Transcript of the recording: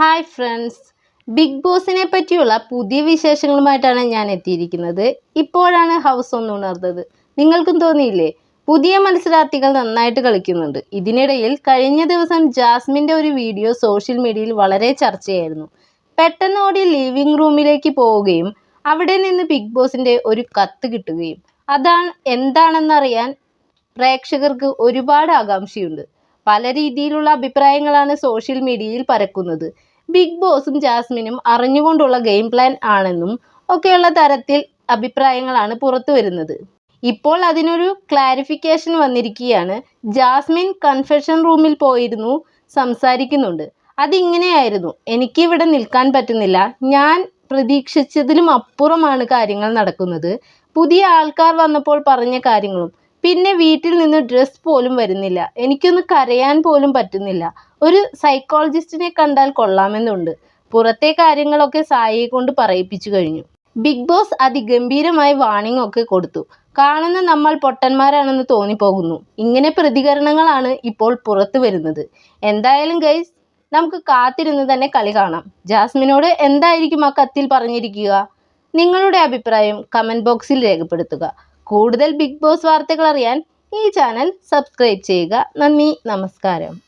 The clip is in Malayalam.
ഹായ് ഫ്രണ്ട്സ് ബിഗ് ബോസിനെ പറ്റിയുള്ള പുതിയ വിശേഷങ്ങളുമായിട്ടാണ് ഞാൻ എത്തിയിരിക്കുന്നത്. ഇപ്പോഴാണ് ഹൗസ് ഒന്ന് ഉണർന്നത്. നിങ്ങൾക്കും തോന്നിയില്ലേ? പുതിയ മത്സരാർത്ഥികൾ നന്നായിട്ട് കളിക്കുന്നുണ്ട്. ഇതിനിടയിൽ കഴിഞ്ഞ ദിവസം ജാസ്മിന്റെ ഒരു വീഡിയോ സോഷ്യൽ മീഡിയയിൽ വളരെ ചർച്ചയായിരുന്നു. പെട്ടെന്ന് ഓടി ലിവിംഗ് റൂമിലേക്ക് പോവുകയും അവിടെ നിന്ന് ബിഗ് ബോസിന്റെ ഒരു കത്ത് കിട്ടുകയും. അതാണ് എന്താണെന്നറിയാൻ പ്രേക്ഷകർക്ക് ഒരുപാട് ആകാംക്ഷയുണ്ട്. പല രീതിയിലുള്ള അഭിപ്രായങ്ങളാണ് സോഷ്യൽ മീഡിയയിൽ പരക്കുന്നത്. ബിഗ് ബോസും ജാസ്മിനും അറിഞ്ഞുകൊണ്ടുള്ള ഗെയിം പ്ലാൻ ആണെന്നും ഒക്കെയുള്ള തരത്തിൽ അഭിപ്രായങ്ങളാണ് പുറത്തു വരുന്നത്. ഇപ്പോൾ അതിനൊരു ക്ലാരിഫിക്കേഷൻ വന്നിരിക്കുകയാണ്. ജാസ്മിൻ കൺഫെഷൻ റൂമിൽ പോയിരുന്നു സംസാരിക്കുന്നുണ്ട്. അതിങ്ങനെയായിരുന്നു. എനിക്കിവിടെ നിൽക്കാൻ പറ്റുന്നില്ല. ഞാൻ പ്രതീക്ഷിച്ചതിലും അപ്പുറമാണ് കാര്യങ്ങൾ നടക്കുന്നത്. പുതിയ ആൾക്കാർ വന്നപ്പോൾ പറഞ്ഞ കാര്യങ്ങളും പിന്നെ വീട്ടിൽ നിന്ന് ഡ്രസ്സ് പോലും വരുന്നില്ല. എനിക്കൊന്ന് കരയാൻ പോലും പറ്റുന്നില്ല. ഒരു സൈക്കോളജിസ്റ്റിനെ കണ്ടാൽ കൊള്ളാമെന്നുണ്ട്. പുറത്തെ കാര്യങ്ങളൊക്കെ സായിയെ കൊണ്ട് പറയിപ്പിച്ചു കഴിഞ്ഞു. ബിഗ് ബോസ് അതിഗംഭീരമായി വാണിംഗ് ഒക്കെ കൊടുത്തു. കാണുന്ന നമ്മൾ പൊട്ടന്മാരാണെന്ന് തോന്നിപ്പോകുന്നു. ഇങ്ങനെ പ്രതികരണങ്ങളാണ് ഇപ്പോൾ പുറത്തു വരുന്നത്. എന്തായാലും ഗൈസ് നമുക്ക് കാത്തിരുന്ന് തന്നെ കളി കാണാം. ജാസ്മിനോട് എന്തായിരിക്കും ആ കത്തിൽ പറഞ്ഞിരിക്കുക? നിങ്ങളുടെ അഭിപ്രായം കമന്റ് ബോക്സിൽ രേഖപ്പെടുത്തുക. കൂടുതൽ ബിഗ് ബോസ് വാർത്തകൾ അറിയാൻ ഈ ചാനൽ സബ്സ്ക്രൈബ് ചെയ്യുക. നന്ദി നമസ്കാരം.